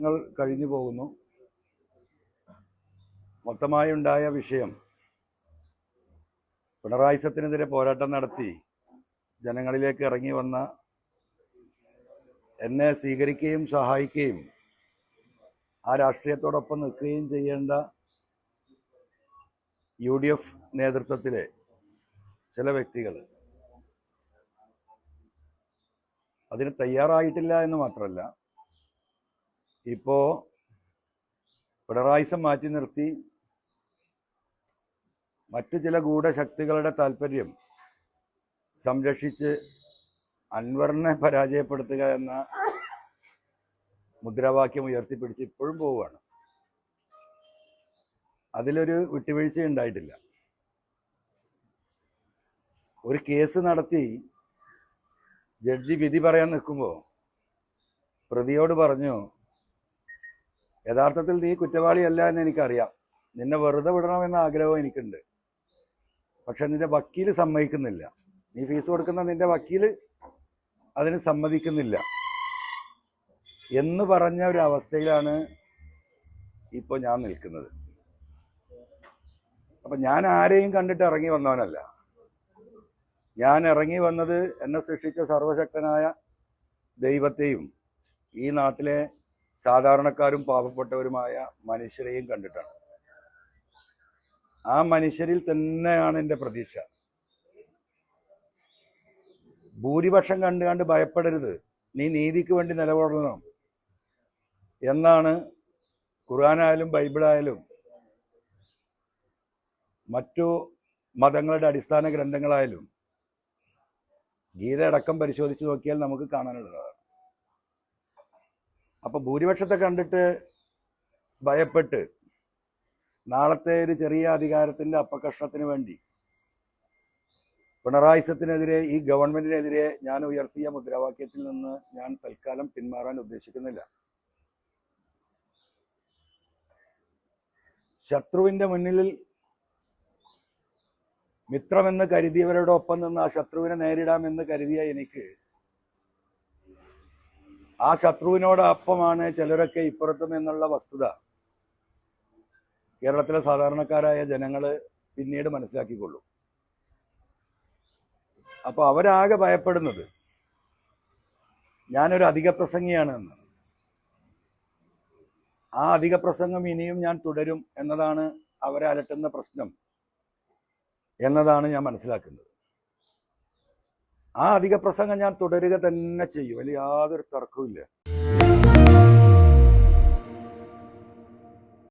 ങ്ങൾ കഴിഞ്ഞു പോകുന്നു. മൊത്തമായി ഉണ്ടായ വിഷയം പിണറായി സത്തിനെതിരെ പോരാട്ടം നടത്തി ജനങ്ങളിലേക്ക് ഇറങ്ങി വന്ന എന്നെ സ്വീകരിക്കുകയും സഹായിക്കുകയും ആ രാഷ്ട്രീയത്തോടൊപ്പം നിൽക്കുകയും ചെയ്യേണ്ട യു ഡി എഫ് നേതൃത്വത്തിലെ ചില വ്യക്തികൾ അതിന് തയ്യാറായിട്ടില്ല എന്ന് മാത്രമല്ല ഇപ്പോ പിണറായിസം മാറ്റി നിർത്തി മറ്റു ചില ഗൂഢശക്തികളുടെ താല്പര്യം സംരക്ഷിച്ച് അൻവറിനെ പരാജയപ്പെടുത്തുക എന്ന മുദ്രാവാക്യം ഉയർത്തിപ്പിടിച്ച് ഇപ്പോഴും പോവുകയാണ്. അതിലൊരു വിട്ടുവീഴ്ച ഉണ്ടായിട്ടില്ല. ഒരു കേസ് നടത്തി ജഡ്ജി വിധി പറയാൻ നിൽക്കുമ്പോൾ പ്രതിയോട് പറഞ്ഞു യഥാർത്ഥത്തിൽ നീ കുറ്റവാളിയല്ല എന്ന് എനിക്കറിയാം. നിന്നെ വെറുതെ വിടണമെന്ന ആഗ്രഹം എനിക്കുണ്ട്. പക്ഷെ നിന്റെ വക്കീൽ സമ്മതിക്കുന്നില്ല. നീ ഫീസ് കൊടുക്കുന്ന നിന്റെ വക്കീൽ അതിന് സമ്മതിക്കുന്നില്ല. എന്ന് പറഞ്ഞ ഒരു അവസ്ഥയിലാണ് ഇപ്പോൾ ഞാൻ നിൽക്കുന്നത്. അപ്പം ഞാൻ ആരെയും കണ്ടിട്ട് ഇറങ്ങി വന്നവനല്ല. ഞാൻ ഇറങ്ങി വന്നത് എന്നെ സൃഷ്ടിച്ച സർവശക്തനായ ദൈവത്തെയും ഈ നാട്ടിലെ സാധാരണക്കാരും പാവപ്പെട്ടവരുമായ മനുഷ്യരെയും കണ്ടിട്ടാണ്. ആ മനുഷ്യരിൽ തന്നെയാണ് എന്റെ പ്രതീക്ഷ. ഭൂരിപക്ഷം കണ്ടു കണ്ട് ഭയപ്പെടരുത്. നീ നീതിക്ക് വേണ്ടി നിലകൊള്ളണം. എന്നാണ് ഖുർആാനായാലും ബൈബിളായാലും മറ്റു മതങ്ങളുടെ അടിസ്ഥാന ഗ്രന്ഥങ്ങളായാലും ഗീത അടക്കം പരിശോധിച്ച് നോക്കിയാൽ നമുക്ക് കാണാനുള്ളതാണ്. അപ്പൊ ഭൂരിപക്ഷത്തെ കണ്ടിട്ട് ഭയപ്പെട്ട് നാളത്തെ ഒരു ചെറിയ അധികാരത്തിന്റെ അപ്പകഷ്ണത്തിന് വേണ്ടി പിണറായിസത്തിനെതിരെ ഈ ഗവൺമെന്റിനെതിരെ ഞാൻ ഉയർത്തിയ മുദ്രാവാക്യത്തിൽ നിന്ന് ഞാൻ തൽക്കാലം പിന്മാറാൻ ഉദ്ദേശിക്കുന്നില്ല. ശത്രുവിന്റെ മുന്നിൽ മിത്രമെന്ന് കരുതിയവരോടൊപ്പം നിന്ന് ആ ശത്രുവിനെ നേരിടാമെന്ന് കരുതിയ എനിക്ക് ആ ശത്രുവിനോടൊപ്പമാണ് ചിലരൊക്കെ ഇപ്പുറത്തും എന്നുള്ള വസ്തുത. കേരളത്തിലെ സാധാരണക്കാരായ ജനങ്ങൾ പിന്നീട് മനസ്സിലാക്കിക്കൊള്ളും. അപ്പൊ അവരാകെ ഭയപ്പെടുന്നത് ഞാനൊരു അധിക പ്രസംഗിയാണ് എന്ന്. ആ അധിക പ്രസംഗം ഇനിയും ഞാൻ തുടരും എന്നതാണ് അവരെ അലട്ടുന്ന പ്രശ്നം എന്നതാണ് ഞാൻ മനസ്സിലാക്കുന്നത്. ആ അധിക പ്രസംഗം ഞാൻ തുടരുക തന്നെ ചെയ്യും. അതിൽ യാതൊരു തർക്കവുമില്ല